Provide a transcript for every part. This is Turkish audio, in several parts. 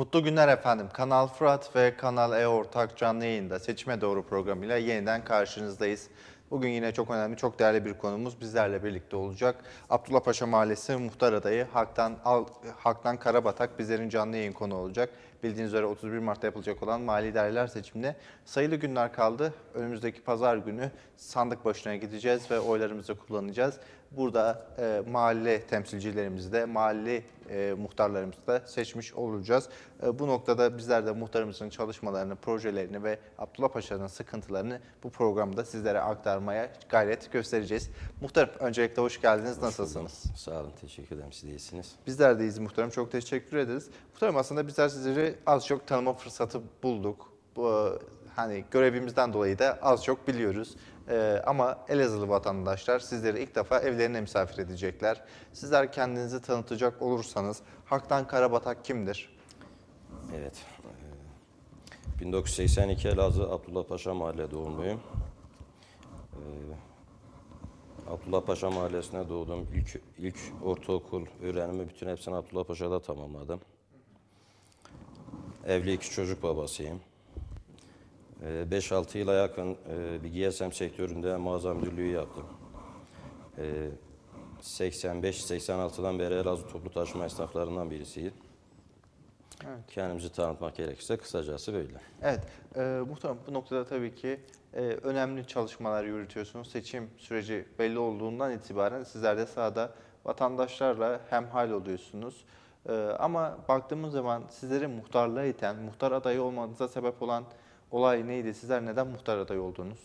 Mutlu günler efendim. Kanal Fırat ve Kanal E ortak canlı yayında Seçime Doğru programıyla yeniden karşınızdayız. Bugün yine çok önemli, çok değerli bir konumuz bizlerle birlikte olacak. Abdullah Paşa Mahallesi muhtar adayı Haktan, Al, Haktan Karabatak bizlerin canlı yayın konu olacak. Bildiğiniz üzere 31 Mart'ta yapılacak olan mali idareler seçimine sayılı günler kaldı. Önümüzdeki pazar günü sandık başına gideceğiz ve oylarımızı kullanacağız. Burada e, mahalle temsilcilerimizi de, mahalle e, muhtarlarımızı da seçmiş olacağız. E, bu noktada bizler de muhtarımızın çalışmalarını, projelerini ve Abdullah Paşa'nın sıkıntılarını bu programda sizlere aktarmaya gayret göstereceğiz. Muhtarım öncelikle hoş geldiniz. Nasılsınız? Sağ olun, teşekkür ederim. Siz de iyisiniz. Bizler de iyiyiz muhtarım. Çok teşekkür ederiz. Muhtarım aslında bizler sizleri az çok tanıma fırsatı bulduk. Bu, hani görevimizden dolayı da az çok biliyoruz. Ee, ama Elazığlı vatandaşlar sizleri ilk defa evlerine misafir edecekler. Sizler kendinizi tanıtacak olursanız Haktan Karabatak kimdir? Evet. eee, 1982 Elazığ Abdullah Paşa Mahalle doğumluyum. Eee, Abdullah Paşa Mahallesi'ne doğdum. İlk, ilk ortaokul öğrenimi bütün hepsini Abdullah Paşa'da tamamladım. Evli iki çocuk babasıyım. Eee, 5-6 yıla yakın eee, bir GSM sektöründe mağaza müdürlüğü yaptım. Eee 85-86'dan beri Elazığ toplu taşıma esnaflarından birisiyim. Kendimizi tanıtmak gerekirse kısacası böyle. Evet, e, muhtarım bu noktada tabii ki e, önemli çalışmalar yürütüyorsunuz. Seçim süreci belli olduğundan itibaren sizler de sahada vatandaşlarla hemhal oluyorsunuz. E, ama baktığımız zaman sizleri muhtarlığa iten, muhtar adayı olmanıza sebep olan olay neydi? Sizler neden muhtar adayı oldunuz?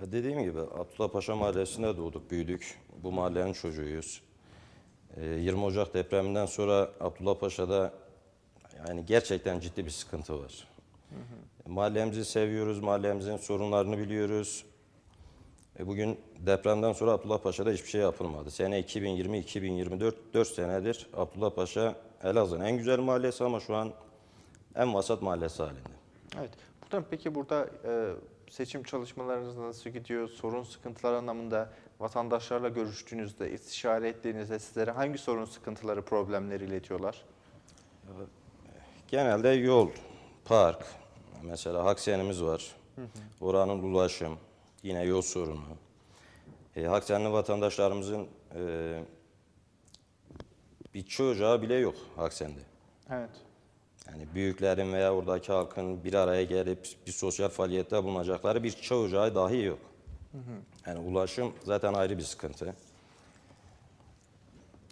Ya dediğim gibi Abdullah Paşa Mahallesi'nde doğduk, büyüdük. Bu mahallenin çocuğuyuz. Ee, 20 Ocak depreminden sonra Abdullah Paşa'da yani gerçekten ciddi bir sıkıntı var. Mahallemizi seviyoruz, mahallemizin sorunlarını biliyoruz. E bugün depremden sonra Abdullah Paşa'da hiçbir şey yapılmadı. Sene 2020-2024, 4 senedir Abdullah Paşa Elazığ'ın en güzel mahallesi ama şu an en vasat mahallesi halinde. Evet. Muhtarım peki burada e, seçim çalışmalarınız nasıl gidiyor? Sorun, sıkıntılar anlamında vatandaşlarla görüştüğünüzde, istişare ettiğinizde sizlere hangi sorun, sıkıntıları, problemleri iletiyorlar? Genelde yol, park, mesela Haksenimiz var. Oranın ulaşım, yine yol sorunu. E, Haksenli vatandaşlarımızın e, bir çocuğa bile yok Haksen'de. Evet. Yani büyüklerin veya oradaki halkın bir araya gelip bir sosyal faaliyette bulunacakları bir çocuğa dahi yok. Yani ulaşım zaten ayrı bir sıkıntı.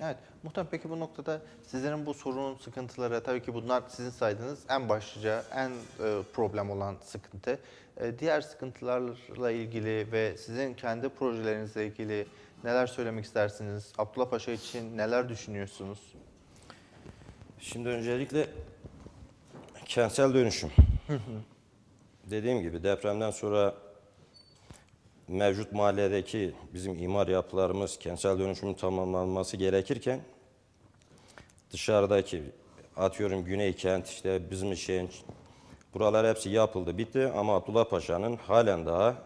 Evet. Muhtemelen peki bu noktada sizlerin bu sorunun sıkıntıları, tabii ki bunlar sizin saydığınız en başlıca, en e, problem olan sıkıntı. E, diğer sıkıntılarla ilgili ve sizin kendi projelerinizle ilgili neler söylemek istersiniz? Abdullah Paşa için neler düşünüyorsunuz? Şimdi öncelikle kentsel dönüşüm. Dediğim gibi depremden sonra mevcut mahalledeki bizim imar yapılarımız kentsel dönüşümün tamamlanması gerekirken dışarıdaki atıyorum Güney Kent işte bizim şeyin buralar hepsi yapıldı bitti ama Abdullah Paşa'nın halen daha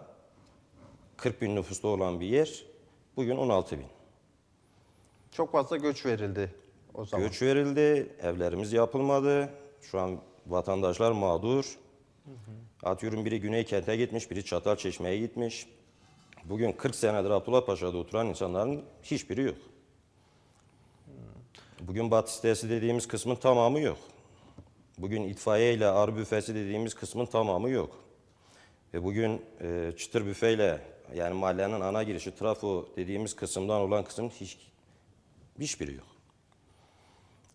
40 bin nüfuslu olan bir yer bugün 16 bin. Çok fazla göç verildi o zaman. Göç verildi, evlerimiz yapılmadı. Şu an vatandaşlar mağdur. Atıyorum biri Güney Kent'e gitmiş, biri Çatalçeşme'ye gitmiş. Bugün 40 senedir Abdullah Paşa'da oturan insanların hiçbiri yok. Bugün Batı sitesi dediğimiz kısmın tamamı yok. Bugün itfaiye ile ar büfesi dediğimiz kısmın tamamı yok. Ve bugün e, çıtır büfeyle yani mahallenin ana girişi trafo dediğimiz kısımdan olan kısım hiç hiçbiri yok.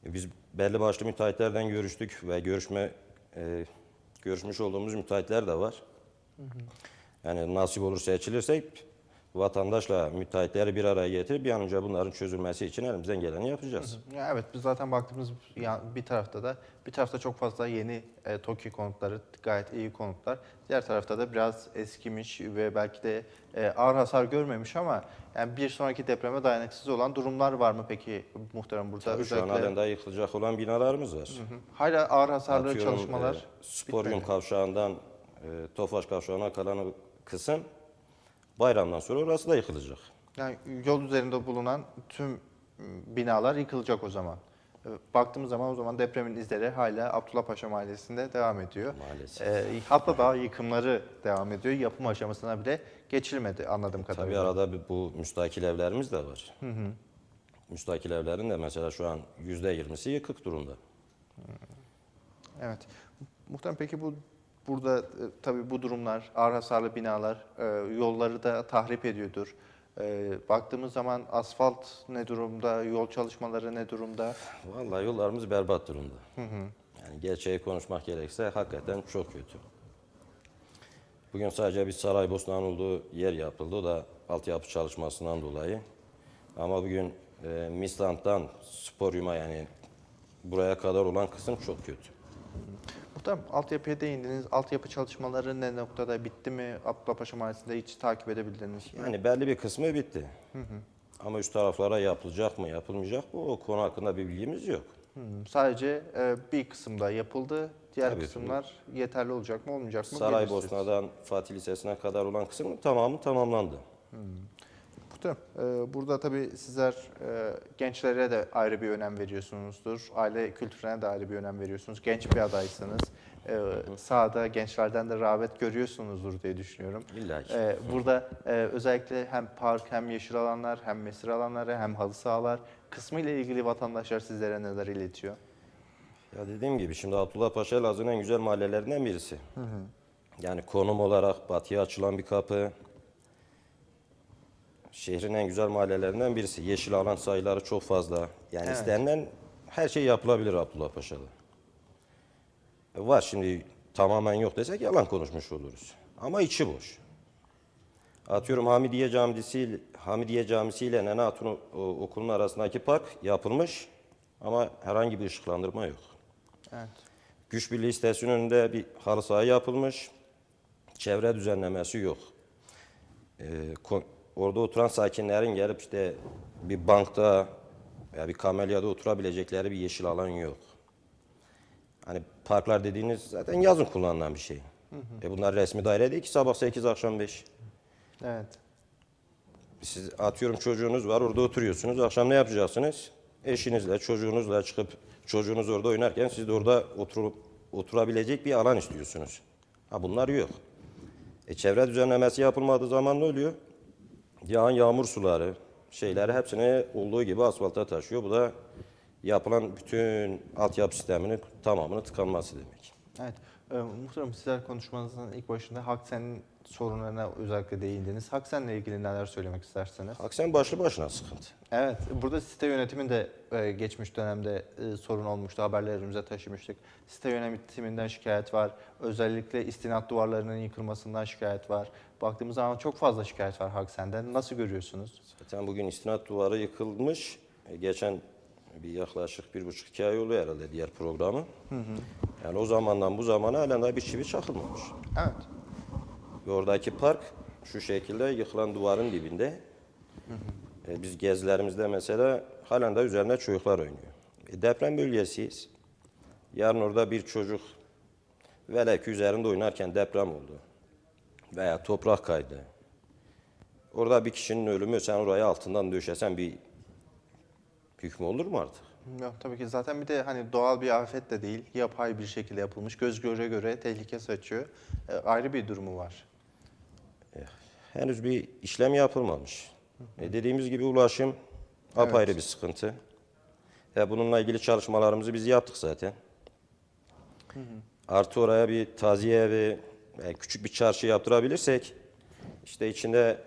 E, Biz belli başlı müteahhitlerden görüştük ve görüşme e, görüşmüş olduğumuz müteahhitler de var. Yani nasip olur seçilirsek vatandaşla müteahhitleri bir araya getirip bir an önce bunların çözülmesi için elimizden geleni yapacağız. Ya evet biz zaten baktığımız bir tarafta da bir tarafta çok fazla yeni e, TOKİ konutları gayet iyi konutlar. Diğer tarafta da biraz eskimiş ve belki de e, ağır hasar görmemiş ama yani bir sonraki depreme dayanıksız olan durumlar var mı peki muhterem burada? Tabii şu an halen daha yıkılacak olan binalarımız var. Hı. Hala ağır hasarlı Atıyorum, çalışmalar e, Sporyum bitmedi. kavşağından e, Tofaş kavşağına kalan kısım bayramdan sonra orası da yıkılacak. Yani yol üzerinde bulunan tüm binalar yıkılacak o zaman. baktığımız zaman o zaman depremin izleri hala Abdullah Paşa Mahallesi'nde devam ediyor. Maalesef. E, hatta daha yıkımları devam ediyor. Yapım aşamasına bile geçilmedi anladığım Tabii kadarıyla. arada bir bu müstakil evlerimiz de var. Müstakil evlerin de mesela şu an yüzde yirmisi yıkık durumda. Evet. Muhtemelen peki bu burada e, tabii bu durumlar, ağır hasarlı binalar e, yolları da tahrip ediyordur. E, baktığımız zaman asfalt ne durumda, yol çalışmaları ne durumda? Vallahi yollarımız berbat durumda. Yani gerçeği konuşmak gerekirse hakikaten çok kötü. Bugün sadece bir Saraybosna'nın olduğu yer yapıldı. O da altyapı çalışmasından dolayı. Ama bugün e, Misland'dan Sporyum'a yani buraya kadar olan kısım çok kötü. Muhtemelen altyapıya değindiniz. Altyapı çalışmaları ne noktada bitti mi? Abdullah Paşa Mahallesi'nde hiç takip edebildiniz mi? Yani belli bir kısmı bitti. Ama üst taraflara yapılacak mı, yapılmayacak mı o konu hakkında bir bilgimiz yok. Hmm, sadece e, bir kısımda yapıldı. Diğer Tabii. kısımlar yeterli olacak mı, olmayacak mı? Saraybosna'dan Fatih Lisesi'ne kadar olan kısmın tamamı tamamlandı. Muhtemelen. Ee, burada tabii sizler e, gençlere de ayrı bir önem veriyorsunuzdur. Aile kültürüne de ayrı bir önem veriyorsunuz. Genç bir adaysınız. Ee, sahada gençlerden de rağbet görüyorsunuzdur diye düşünüyorum. İlla ki. Ee, burada e, özellikle hem park hem yeşil alanlar hem mesir alanları hem halı sahalar kısmı ile ilgili vatandaşlar sizlere neler iletiyor? Ya dediğim gibi şimdi Abdullah Paşa Elazığ'ın en güzel mahallelerinden birisi. Yani konum olarak batıya açılan bir kapı. Şehrin en güzel mahallelerinden birisi. Yeşil alan sayıları çok fazla. Yani Evet. istenilen her şey yapılabilir Abdullah Paşa'da. E, Var şimdi tamamen yok desek yalan konuşmuş oluruz. Ama içi boş. Atıyorum Hamidiye Camisi, Hamidiye Camisi ile Nene Hatun okulunun arasındaki park yapılmış ama herhangi bir ışıklandırma yok. Evet. Güç Birliği istasyonu önünde bir halı saha yapılmış. Çevre düzenlemesi yok. Ee, orada oturan sakinlerin gelip işte bir bankta veya bir kamelyada oturabilecekleri bir yeşil alan yok. Hani parklar dediğiniz zaten yazın kullanılan bir şey. E bunlar resmi daire değil ki sabah 8 akşam 5. Evet. Siz atıyorum çocuğunuz var orada oturuyorsunuz. Akşam ne yapacaksınız? Eşinizle, çocuğunuzla çıkıp çocuğunuz orada oynarken siz de orada oturup oturabilecek bir alan istiyorsunuz. Ha bunlar yok. E çevre düzenlemesi yapılmadığı zaman ne oluyor? Yağan yağmur suları, şeyleri hepsini olduğu gibi asfalta taşıyor. Bu da yapılan bütün altyapı sisteminin tamamını tıkanması demek. Evet. Ee, muhtemelen sizler konuşmanızın ilk başında Haksen'in sorunlarına özellikle değindiniz. Haksen'le ilgili neler söylemek istersiniz? Aksen başlı başına sıkıntı. Evet, burada site yönetiminde e, geçmiş dönemde e, sorun olmuştu, haberlerimize taşımıştık. Site yönetiminden şikayet var, özellikle istinat duvarlarının yıkılmasından şikayet var. Baktığımız zaman çok fazla şikayet var Haksen'den. Nasıl görüyorsunuz? Zaten bugün istinat duvarı yıkılmış. E, Geçen bir yaklaşık bir buçuk iki ay oluyor herhalde diğer programı. Yani o zamandan bu zamana halen daha bir çivi çakılmamış. Evet. Ve oradaki park şu şekilde yıkılan duvarın dibinde. E, biz gezilerimizde mesela halen de üzerinde çocuklar oynuyor. E, deprem bölgesiyiz. Yarın orada bir çocuk velev ki üzerinde oynarken deprem oldu. Veya toprak kaydı. Orada bir kişinin ölümü sen oraya altından döşesen bir hükmü olur mu artık? Yok tabii ki zaten bir de hani doğal bir afet de değil, yapay bir şekilde yapılmış, göz göre göre tehlike saçıyor. E, ayrı bir durumu var. Henüz bir işlem yapılmamış. E dediğimiz gibi ulaşım apayrı bir sıkıntı. E bununla ilgili çalışmalarımızı biz yaptık zaten. Artı oraya bir taziye evi, e, küçük bir çarşı yaptırabilirsek, işte içinde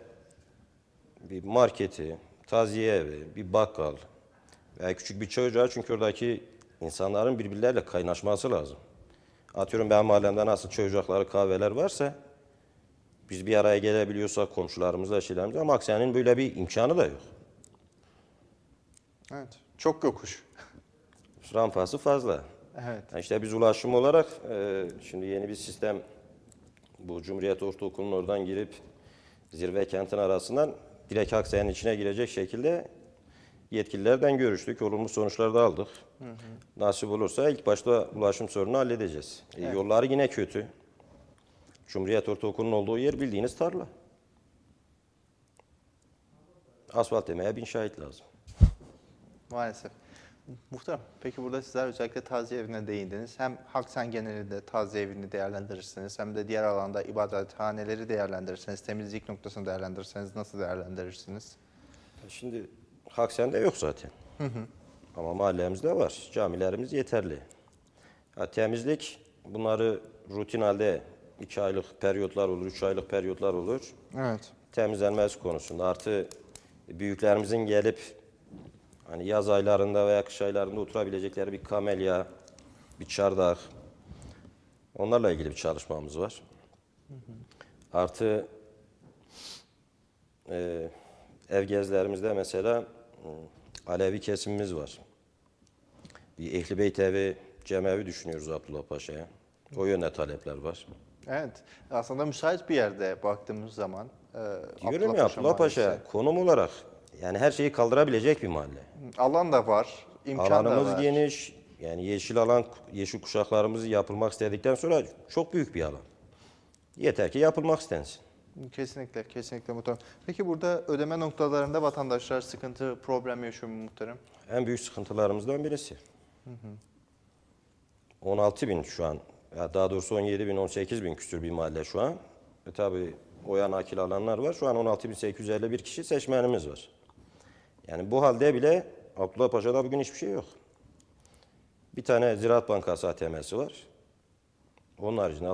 bir marketi, taziye evi, bir bakkal veya küçük bir çay ocağı çünkü oradaki insanların birbirleriyle kaynaşması lazım. Atıyorum ben mahallemde nasıl çay ocakları, kahveler varsa biz bir araya gelebiliyorsak komşularımızla, şeylerimizle ama Aksiyon'un böyle bir imkanı da yok. Evet. Çok yokuş. Rampası fazla. Evet. Yani işte biz ulaşım olarak e, şimdi yeni bir sistem bu Cumhuriyet Ortaokulu'nun oradan girip zirve kentin arasından direkt Aksay'ın içine girecek şekilde yetkililerden görüştük. Olumlu sonuçlar da aldık. Nasip olursa ilk başta ulaşım sorununu halledeceğiz. E, Yolları yine kötü. Cumhuriyet Ortaokulu'nun olduğu yer bildiğiniz tarla. Asfalt demeye bin şahit lazım. Maalesef. Muhtarım, peki burada sizler özellikle taziye evine değindiniz. Hem Haksen genelinde taziye evini değerlendirirsiniz hem de diğer alanda ibadethaneleri değerlendirirseniz, temizlik noktasını değerlendirirseniz nasıl değerlendirirsiniz? Şimdi Haksen'de yok zaten. Ama mahallemizde var. Camilerimiz yeterli. Ha, temizlik bunları rutin halde iki aylık periyotlar olur, üç aylık periyotlar olur. Evet. Temizlenmesi konusunda artı büyüklerimizin gelip hani yaz aylarında veya kış aylarında oturabilecekleri bir kamelya, bir çardak onlarla ilgili bir çalışmamız var. Artı e, ev gezilerimizde mesela m, Alevi kesimimiz var. Bir Ehli Beyt evi, cemevi düşünüyoruz Abdullah Paşa'ya. O yönde talepler var. Evet. Aslında müsait bir yerde baktığımız zaman. E, Diyorum ya Abdullah Paşa Mahallesi. konum olarak yani her şeyi kaldırabilecek bir mahalle. Alan da var, imkan da Alanımız var. geniş. Yani yeşil alan, yeşil kuşaklarımız yapılmak istedikten sonra çok büyük bir alan. Yeter ki yapılmak istensin. Kesinlikle, kesinlikle muhtarım. Peki burada ödeme noktalarında vatandaşlar sıkıntı, problem yaşıyor mu muhtarım? En büyük sıkıntılarımızdan birisi. 16 bin şu an, ya daha doğrusu 17 bin, 18 bin küsür bir mahalle şu an. E tabi oya nakil alanlar var. Şu an 16.851 kişi seçmenimiz var. Yani bu halde bile Abdullah Paşa'da bugün hiçbir şey yok. Bir tane Ziraat Bankası ATM'si var. Onun haricinde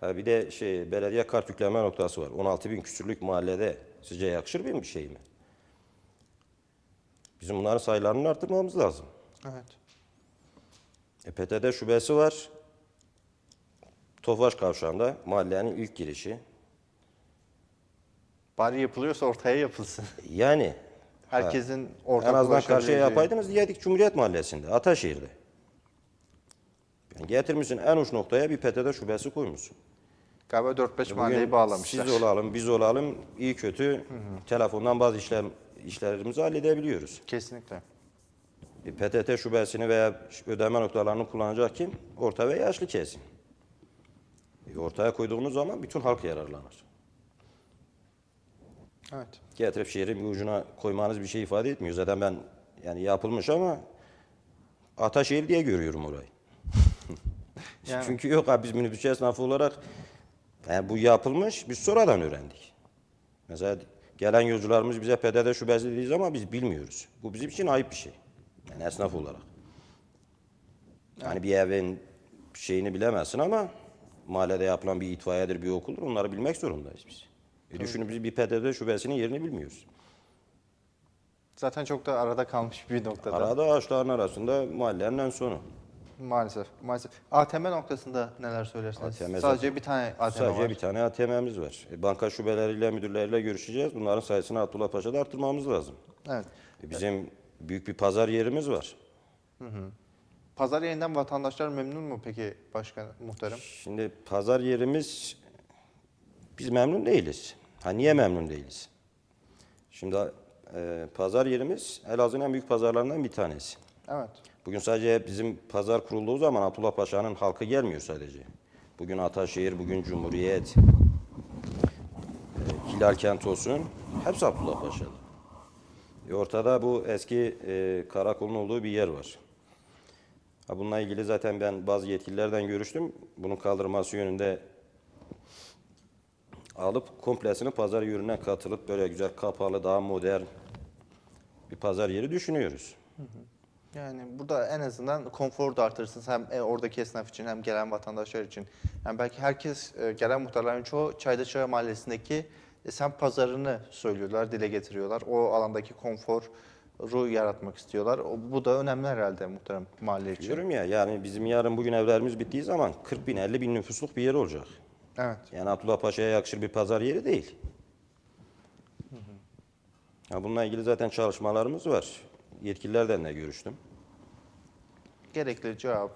ha bir de şey belediye kart yükleme noktası var. 16 bin küsürlük mahallede sizce yakışır bir şey mi? Bizim bunların sayılarını arttırmamız lazım. Evet. E, PTT şubesi var. Tofaş Kavşağı'nda mahallenin ilk girişi. Bari yapılıyorsa ortaya yapılsın. Yani Herkesin ortak en azından karşıya ulaşabileceği- yapaydınız diyedik Cumhuriyet Mahallesi'nde, Ataşehir'de. Yani getirmişsin en uç noktaya bir PTT şubesi koymuşsun. Galiba 4-5 Bugün mahalleyi bağlamışlar. Siz olalım, biz olalım, iyi kötü telefondan bazı işlem, işlerimizi halledebiliyoruz. Kesinlikle. Bir PTT şubesini veya ödeme noktalarını kullanacak kim? Orta ve yaşlı kesim. E, ortaya koyduğunuz zaman bütün halk yararlanır. Evet. Getirip şehrin bir ucuna koymanız bir şey ifade etmiyor. Zaten ben yani yapılmış ama Ataşehir diye görüyorum orayı. Yani- Çünkü yok abi biz minibüsçü esnafı olarak yani bu yapılmış biz sonradan öğrendik. Mesela gelen yolcularımız bize PDD şubesi dediği zaman biz bilmiyoruz. Bu bizim için ayıp bir şey. Yani esnaf olarak. Yani bir evin şeyini bilemezsin ama mahallede yapılan bir itfaiyedir, bir okuldur onları bilmek zorundayız biz. E düşünün biz bir PDD şubesinin yerini bilmiyoruz. Zaten çok da arada kalmış bir noktada. Arada ağaçların arasında mahallenin en sonu. Maalesef. Maalesef. ATM noktasında neler söylersiniz? ATM Sadece bir tane ATM Sadece var. bir tane ATM'miz var. E, banka şubeleriyle, müdürleriyle görüşeceğiz. Bunların sayısını Abdullah Paşa'da arttırmamız lazım. Evet. E, bizim büyük bir pazar yerimiz var. Pazar yerinden vatandaşlar memnun mu peki başkan muhtarım? Şimdi pazar yerimiz biz memnun değiliz. Ha niye memnun değiliz? Şimdi e, pazar yerimiz Elazığ'ın en büyük pazarlarından bir tanesi. Evet. Bugün sadece bizim pazar kurulduğu zaman Abdullah Paşa'nın halkı gelmiyor sadece. Bugün Ataşehir, bugün Cumhuriyet, e, Hilal Kent olsun, hepsi Abdullah Paşa'da. E, ortada bu eski e, karakolun olduğu bir yer var. Bununla ilgili zaten ben bazı yetkililerden görüştüm. Bunun kaldırılması yönünde alıp komplesini pazar yerine katılıp böyle güzel kapalı, daha modern bir pazar yeri düşünüyoruz. Yani burada en azından konforu da artırırsınız hem e, oradaki esnaf için hem gelen vatandaşlar için. Yani belki herkes e, gelen muhtarların çoğu Çaydaşara Mahallesi'ndeki e, semt pazarını söylüyorlar, dile getiriyorlar. O alandaki konforu yaratmak istiyorlar. O, bu da önemli herhalde muhtarım mahalle için. Diyorum ya yani bizim yarın bugün evlerimiz bittiği zaman 40 bin 50 bin nüfusluk bir yer olacak. Evet. Yani Abdullah Paşa'ya yakışır bir pazar yeri değil. Ya bununla ilgili zaten çalışmalarımız var. Yetkililerden de görüştüm. Gerekli cevap,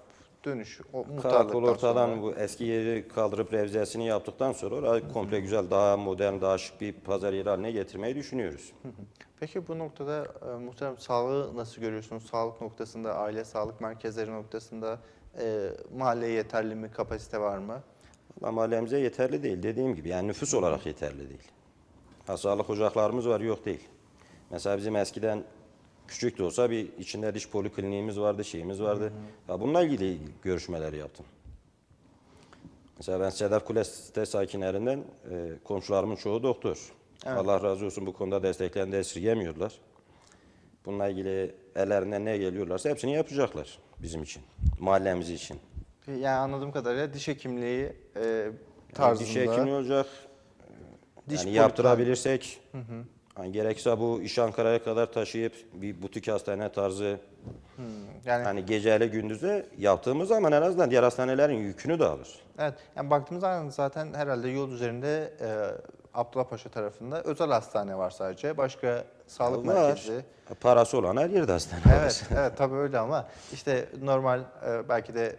dönüş, o Karakol ortadan sonra. bu eski yeri kaldırıp revzesini yaptıktan sonra orayı komple güzel, daha modern, daha şık bir pazar yeri haline getirmeyi düşünüyoruz. Peki bu noktada e, muhtarım sağlığı nasıl görüyorsunuz? Sağlık noktasında, aile sağlık merkezleri noktasında e, mahalleye yeterli mi, kapasite var mı? Ama mahallemize yeterli değil dediğim gibi. Yani nüfus olarak yeterli değil. Ha, sağlık ocaklarımız var yok değil. Mesela bizim eskiden Küçük de olsa bir içinde diş polikliniğimiz vardı, şeyimiz vardı. Ya bununla ilgili görüşmeler yaptım. Mesela ben Sedef Kule site sakinlerinden e, komşularımın çoğu doktor. Allah razı olsun bu konuda desteklerini de esirgemiyorlar. Bununla ilgili ellerinden ne geliyorlarsa hepsini yapacaklar bizim için, mahallemiz için. Yani anladığım kadarıyla diş hekimliği e, Yani tarzında. diş hekimi olacak. Diş yani yaptırabilirsek, hani gerekse bu iş Ankara'ya kadar taşıyıp bir butik hastane tarzı, Yani hani geceli gündüzü yaptığımız zaman en azından diğer hastanelerin yükünü de alır. Evet, yani baktığımız zaman zaten herhalde yol üzerinde e, Abdullah Paşa tarafında özel hastane var sadece. Başka sağlık Var. merkezi. Parası olan her yerde hastane var. Evet, evet tabii öyle ama işte normal e, belki de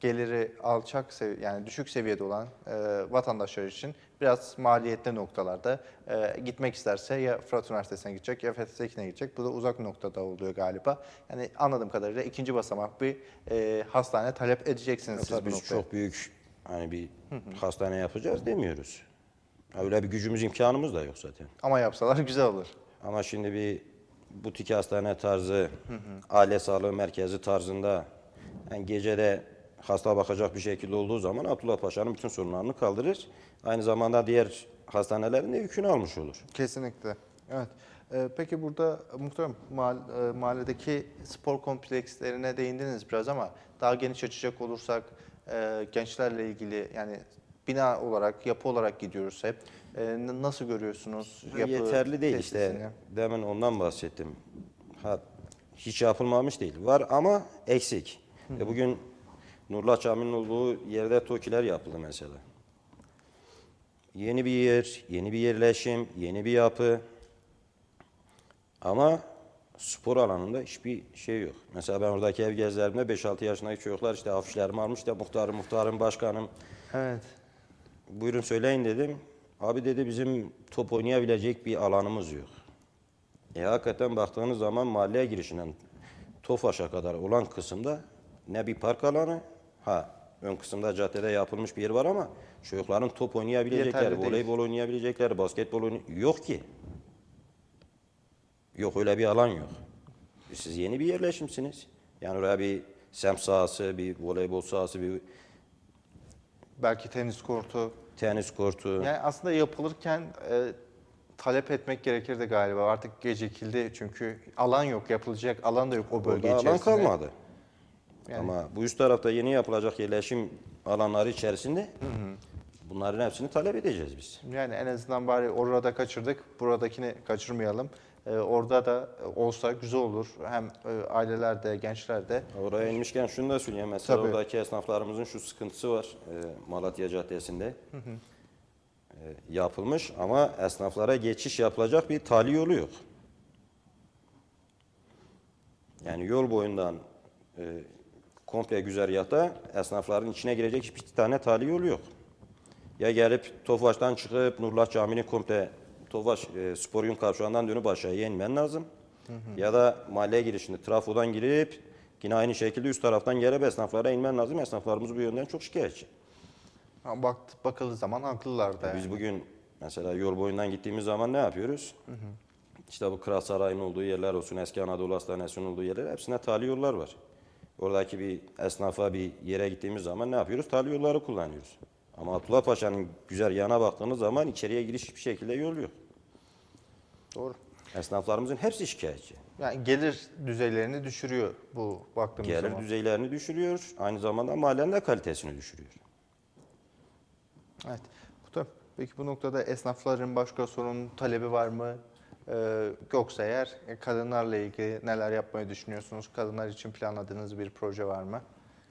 geliri alçak sevi- yani düşük seviyede olan e, vatandaşlar için biraz maliyetli noktalarda e, gitmek isterse ya Fırat Üniversitesi'ne gidecek ya Fethi Tekin'e gidecek. Bu da uzak noktada oluyor galiba. Yani anladığım kadarıyla ikinci basamak bir e, hastane talep edeceksiniz siz bu biz noktaya. çok büyük hani bir hastane yapacağız demiyoruz. Öyle bir gücümüz imkanımız da yok zaten. Ama yapsalar güzel olur. Ama şimdi bir butik hastane tarzı, aile sağlığı merkezi tarzında yani gecede hasta bakacak bir şekilde olduğu zaman Abdullah Paşa'nın bütün sorunlarını kaldırır. Aynı zamanda diğer hastanelerin de yükünü almış olur. Kesinlikle. Evet. Ee, peki burada muhterem mahall- e, mahalledeki spor komplekslerine değindiniz biraz ama daha geniş açacak olursak e, gençlerle ilgili yani bina olarak, yapı olarak gidiyoruz hep. E, nasıl görüyorsunuz yapı Yeterli değil işte. Demin ondan bahsettim. Ha, hiç yapılmamış değil. Var ama eksik. E bugün Nurullah Camii'nin olduğu yerde TOKİ'ler yapıldı mesela. Yeni bir yer, yeni bir yerleşim, yeni bir yapı. Ama spor alanında hiçbir şey yok. Mesela ben oradaki ev gezilerimde 5-6 yaşındaki çocuklar işte afişlerimi almış da muhtarım, muhtarım, başkanım. Evet. Buyurun söyleyin dedim. Abi dedi bizim top oynayabilecek bir alanımız yok. E hakikaten baktığınız zaman mahalleye girişinden Tofaş'a kadar olan kısımda ne bir park alanı, ha ön kısımda caddede yapılmış bir yer var ama çocukların top değil. voleybol oynayabilecekleri, basketbol oynay- yok ki. Yok öyle bir alan yok. E Siz yeni bir yerleşimsiniz. Yani oraya bir semt sahası, bir voleybol sahası, bir Belki tenis kortu. tenis kortu. Yani aslında yapılırken e, talep etmek gerekirdi galiba. Artık gecikildi çünkü alan yok, yapılacak alan da yok o bölge Orada alan içerisinde. kalmadı. Ama bu üst tarafta yeni yapılacak yerleşim alanları içerisinde bunların hepsini talep edeceğiz biz. Yani en azından bari orada kaçırdık, buradakini kaçırmayalım. Ee, orada da olsa güzel olur. Hem e, aileler de, gençler de. Oraya inmişken şunu da söyleyeyim. Mesela Tabii. oradaki esnaflarımızın şu sıkıntısı var e, Malatya Caddesi'nde. E, yapılmış ama esnaflara geçiş yapılacak bir tali yolu yok. Yani yol boyundan e, komple güzergahta esnafların içine girecek hiçbir tane tali yolu yok. Ya gelip Tofaş'tan çıkıp Nurullah Camii'nin komple Tofaş e, spor yum kavşağından dönüp aşağıya inmen lazım. Ya da mahalleye girişinde trafodan girip yine aynı şekilde üst taraftan gelip esnaflara inmen lazım. Esnaflarımız bu yönden çok şikayetçi. Ha, Bak, bakıldığı zaman haklılar da. yani. Biz bugün mesela yol boyundan gittiğimiz zaman ne yapıyoruz? İşte bu Kral Sarayı'nın olduğu yerler olsun, eski Anadolu Hastanesi'nin olduğu yerler hepsine tali yollar var. Oradaki bir esnafa bir yere gittiğimiz zaman ne yapıyoruz? Tali yolları kullanıyoruz. Ama Abdullah Paşa'nın güzergahına baktığınız zaman içeriye giriş hiçbir şekilde yol yok. Doğru. Esnaflarımızın hepsi şikayetçi. Yani gelir düzeylerini düşürüyor bu baktığımız Gelir zaman. düzeylerini düşürüyor, aynı zamanda mahallenin de kalitesini düşürüyor. Evet. Muhtarım, Peki bu noktada esnafların başka sorun talebi var mı? Ee, yoksa eğer e, kadınlarla ilgili neler yapmayı düşünüyorsunuz? Kadınlar için planladığınız bir proje var mı?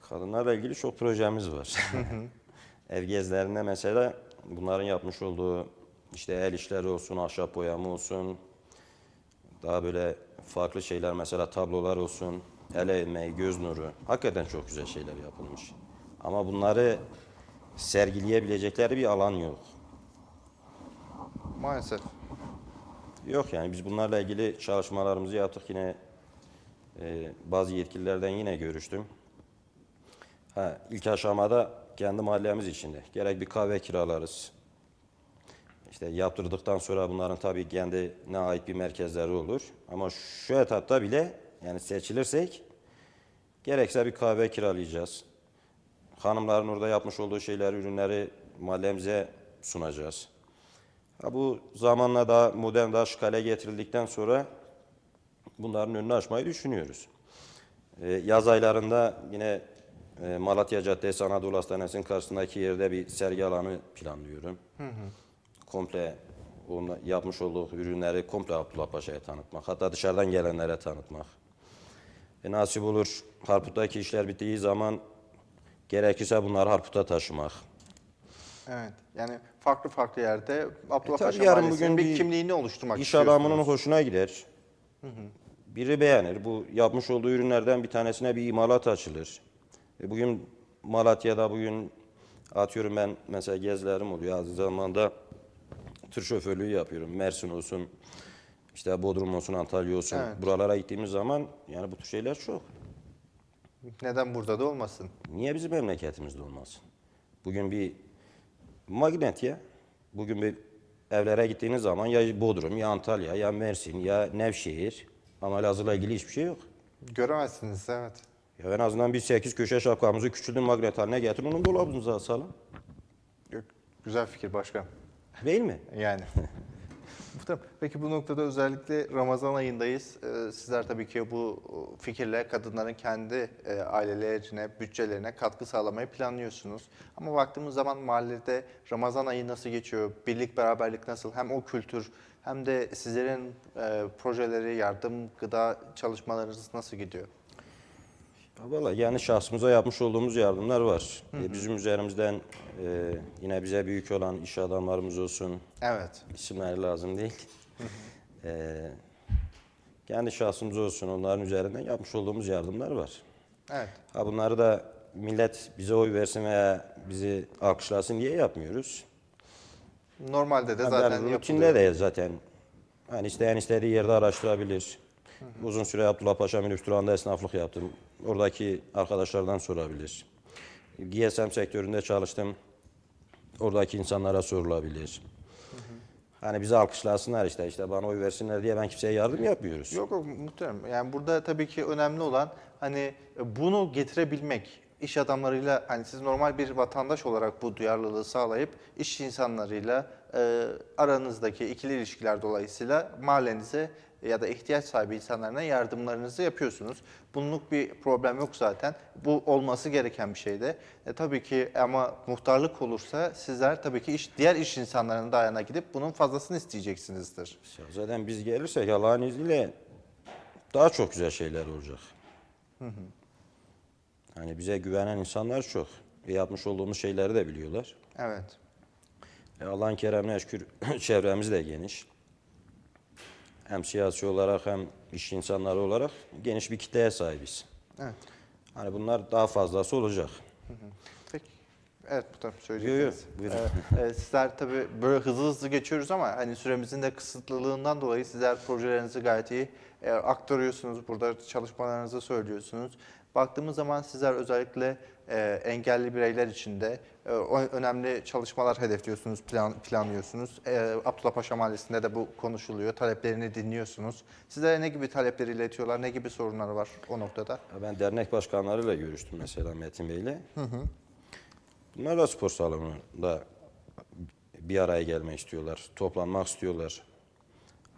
Kadınlarla ilgili çok projemiz var. Ev gezilerinde mesela bunların yapmış olduğu işte el işleri olsun, ahşap boyama olsun, daha böyle farklı şeyler mesela tablolar olsun, el emeği, göz nuru. Hakikaten çok güzel şeyler yapılmış. Ama bunları sergileyebilecekleri bir alan yok. Maalesef. Yok yani biz bunlarla ilgili çalışmalarımızı yaptık yine e, bazı yetkililerden yine görüştüm. Ha, ilk aşamada kendi mahallemiz içinde gerek bir kahve kiralarız. işte yaptırdıktan sonra bunların tabii kendine ait bir merkezleri olur. Ama şu etapta bile yani seçilirsek gerekse bir kahve kiralayacağız. Hanımların orada yapmış olduğu şeyler, ürünleri mahallemize sunacağız. Ha, bu zamanla daha modern, daha şık hale getirildikten sonra bunların önünü açmayı düşünüyoruz. Ee, yaz aylarında yine e, Malatya Caddesi Anadolu Hastanesi'nin karşısındaki yerde bir sergi alanı planlıyorum. Komple onu yapmış olduğu ürünleri komple Abdullah Paşa'ya tanıtmak. Hatta dışarıdan gelenlere tanıtmak. E, nasip olur Harput'taki işler bittiği zaman gerekirse bunları Harput'a taşımak. Evet. Yani farklı farklı yerde Abdullah E, Paşa yarın bugün bir kimliğini oluşturmak İş adamının hoşuna gider. Biri beğenir. Bu yapmış olduğu ürünlerden bir tanesine bir imalat açılır. E bugün Malatya'da bugün atıyorum ben mesela gezilerim oluyor. Az zamanda tır şoförlüğü yapıyorum. Mersin olsun, işte Bodrum olsun, Antalya olsun. Evet. Buralara gittiğimiz zaman yani bu tür şeyler çok. Neden burada da olmasın? Niye bizim memleketimizde olmasın? Bugün bir magnet ya. Bugün bir evlere gittiğiniz zaman ya Bodrum, ya Antalya, ya Mersin, ya Nevşehir. Ama Elazığ'la ilgili hiçbir şey yok. Göremezsiniz evet. Ya en azından bir 8 köşe şapkamızı küçüldüğün magnet haline getirin, onu dolabınıza asalım. Yok, Güzel fikir başkan. Değil mi? Yani. Peki bu noktada özellikle Ramazan ayındayız. Ee, Sizler tabii ki bu fikirle kadınların kendi e, ailelerine, bütçelerine katkı sağlamayı planlıyorsunuz. Ama baktığımız zaman mahallede Ramazan ayı nasıl geçiyor, birlik beraberlik nasıl, hem o kültür hem de sizlerin e, projeleri, yardım, gıda çalışmalarınız nasıl gidiyor? Valla yani şahsımıza yapmış olduğumuz yardımlar var. E, bizim üzerimizden e, yine bize büyük olan iş adamlarımız olsun, Evet. isimleri lazım değil. E, kendi şahsımız olsun, onların üzerinden yapmış olduğumuz yardımlar var. Evet. Ha bunları da millet bize oy versin veya bizi alkışlasın diye yapmıyoruz. Normalde de Ha, zaten yani yapılıyor. rutinde de zaten hani isteyen istediği yerde araştırabilir. Uzun süre Abdullah Paşa Minibüs esnaflık yaptım. Oradaki arkadaşlardan sorabilir. GSM sektöründe çalıştım. Oradaki insanlara sorulabilir. Hani bizi alkışlasınlar işte işte bana oy versinler diye ben kimseye yardım yapmıyoruz. Yok yok muhterem. Yani burada tabii ki önemli olan hani bunu getirebilmek. iş adamlarıyla hani siz normal bir vatandaş olarak bu duyarlılığı sağlayıp iş insanlarıyla e, aranızdaki ikili ilişkiler dolayısıyla mahallenize ya da ihtiyaç sahibi insanlarına yardımlarınızı yapıyorsunuz. Bunluk bir problem yok zaten. Bu olması gereken bir şey de. E, tabii ki ama muhtarlık olursa sizler tabii ki iş, diğer iş insanlarının da ayağına gidip bunun fazlasını isteyeceksinizdir. Zaten biz gelirsek Allah'ın izniyle daha çok güzel şeyler olacak. Hani bize güvenen insanlar çok. Ve yapmış olduğumuz şeyleri de biliyorlar. Evet. E Allah'ın keremine şükür çevremiz de geniş. Hem siyasi olarak hem iş insanları olarak geniş bir kitleye sahibiz. Evet. Hani bunlar daha fazlası olacak. Peki. Evet bu tabii söyleyeceksiniz. Yok, yok, buyurun. Evet, sizler tabii böyle hızlı hızlı geçiyoruz ama hani süremizin de kısıtlılığından dolayı sizler projelerinizi gayet iyi e, aktarıyorsunuz. Burada çalışmalarınızı söylüyorsunuz. Baktığımız zaman sizler özellikle e, engelli bireyler için de e, önemli çalışmalar hedefliyorsunuz, plan, planlıyorsunuz. E, Abdullah Paşa Mahallesi'nde de bu konuşuluyor. Taleplerini dinliyorsunuz. Sizlere ne gibi talepleri iletiyorlar, ne gibi sorunları var o noktada? Ben dernek başkanlarıyla görüştüm mesela Metin Bey'le. Bunlar da spor salonunda bir araya gelmek istiyorlar, toplanmak istiyorlar.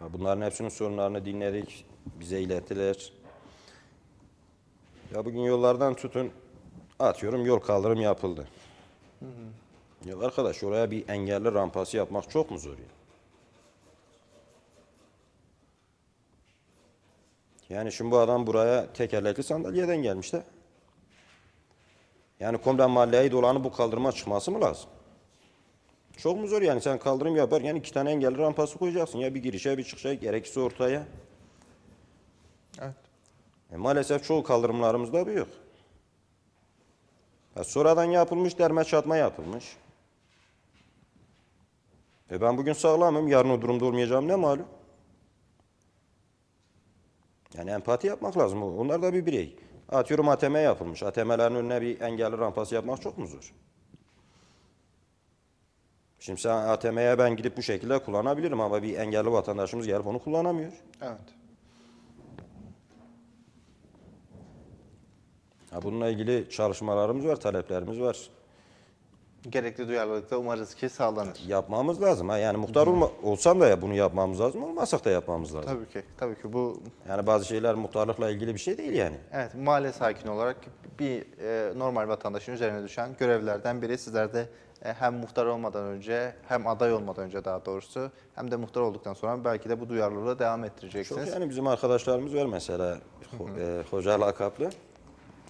Bunların hepsinin sorunlarını dinledik, bize ilettiler. Ya bugün yollardan tutun, atıyorum yol kaldırım yapıldı. Ya arkadaş oraya bir engelli rampası yapmak çok mu zor ya? Yani şimdi bu adam buraya tekerlekli sandalyeden gelmiş de. Yani komple mahalleye dolanıp bu kaldırıma çıkması mı lazım? Çok mu zor yani sen kaldırım yaparken iki tane engelli rampası koyacaksın ya bir girişe bir çıkışa gerekirse ortaya. Evet. E maalesef çoğu kaldırımlarımızda bu yok. Ya sonradan yapılmış derme çatma yapılmış. E ben bugün sağlamım yarın o durumda olmayacağım ne malum? Yani empati yapmak lazım. Onlar da bir birey. Atıyorum ATM yapılmış. ATM'lerin önüne bir engelli rampası yapmak çok mu zor? Şimdi sen ATM'ye ben gidip bu şekilde kullanabilirim ama bir engelli vatandaşımız gelip onu kullanamıyor. Evet. Ha, bununla ilgili çalışmalarımız var, taleplerimiz var. Gerekli duyarlılık da umarız ki sağlanır. Yapmamız lazım. Ha. Yani muhtar olma, olsam da ya bunu yapmamız lazım, olmasak da yapmamız lazım. Tabii ki. Tabii ki bu Yani bazı şeyler muhtarlıkla ilgili bir şey değil yani. Evet, mahalle sakini olarak bir e, normal vatandaşın üzerine düşen görevlerden biri. Sizler de e, hem muhtar olmadan önce hem aday olmadan önce daha doğrusu hem de muhtar olduktan sonra belki de bu duyarlılığı devam Çok ettireceksiniz. yani bizim arkadaşlarımız var mesela ho- e, hoca lakaplı.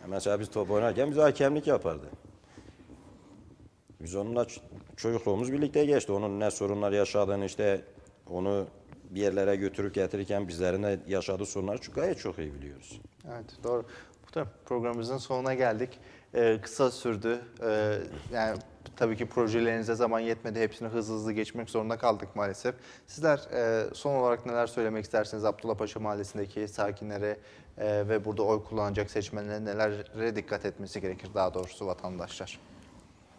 Mesela biz top oynarken bize hakemlik yapardı. Biz onunla çocukluğumuz birlikte geçti. Onun ne sorunlar yaşadığını işte onu bir yerlere götürüp getirirken bizlerin de yaşadığı sorunları çok gayet çok iyi biliyoruz. Evet, doğru. Muhtarım, programımızın sonuna geldik. E, kısa sürdü. E, yani tabii ki projelerinize zaman yetmedi. Hepsini hızlı hızlı geçmek zorunda kaldık maalesef. Sizler e, son olarak neler söylemek istersiniz Abdullah Paşa Mahallesi'ndeki sakinlere e, ve burada oy kullanacak seçmenlere nelere dikkat etmesi gerekir daha doğrusu vatandaşlar?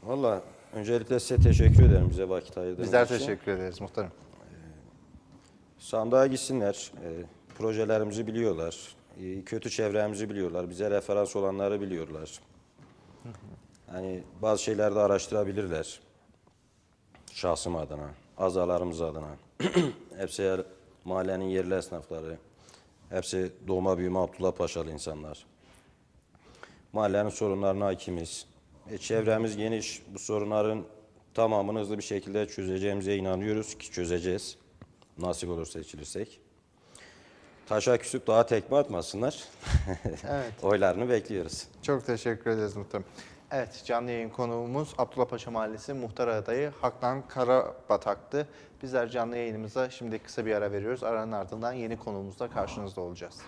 Valla öncelikle size teşekkür ederim bize vakit ayırdığınız Bizler için. teşekkür ederiz muhtarım. Sandığa gitsinler. e, projelerimizi biliyorlar. e, kötü çevremizi biliyorlar. Bize referans olanları biliyorlar. Hani bazı şeyleri de araştırabilirler. Şahsım adına, azalarımız adına. hepsi mahallenin yerli esnafları. Hepsi doğma büyüme Abdullah Paşalı insanlar. Mahallenin sorunlarına hakimiz. E, çevremiz geniş. Bu sorunların tamamını hızlı bir şekilde çözeceğimize inanıyoruz ki çözeceğiz. Nasip olur seçilirsek. Taşa küsüp daha tekme atmasınlar. Evet. Oylarını bekliyoruz. Çok teşekkür ederiz muhtarım. Evet, canlı yayın konuğumuz Abdullah Paşa Mahallesi Muhtar Adayı Haklan Karabatak'tı. Bizler canlı yayınımıza şimdi kısa bir ara veriyoruz. Aranın ardından yeni konuğumuzla karşınızda olacağız.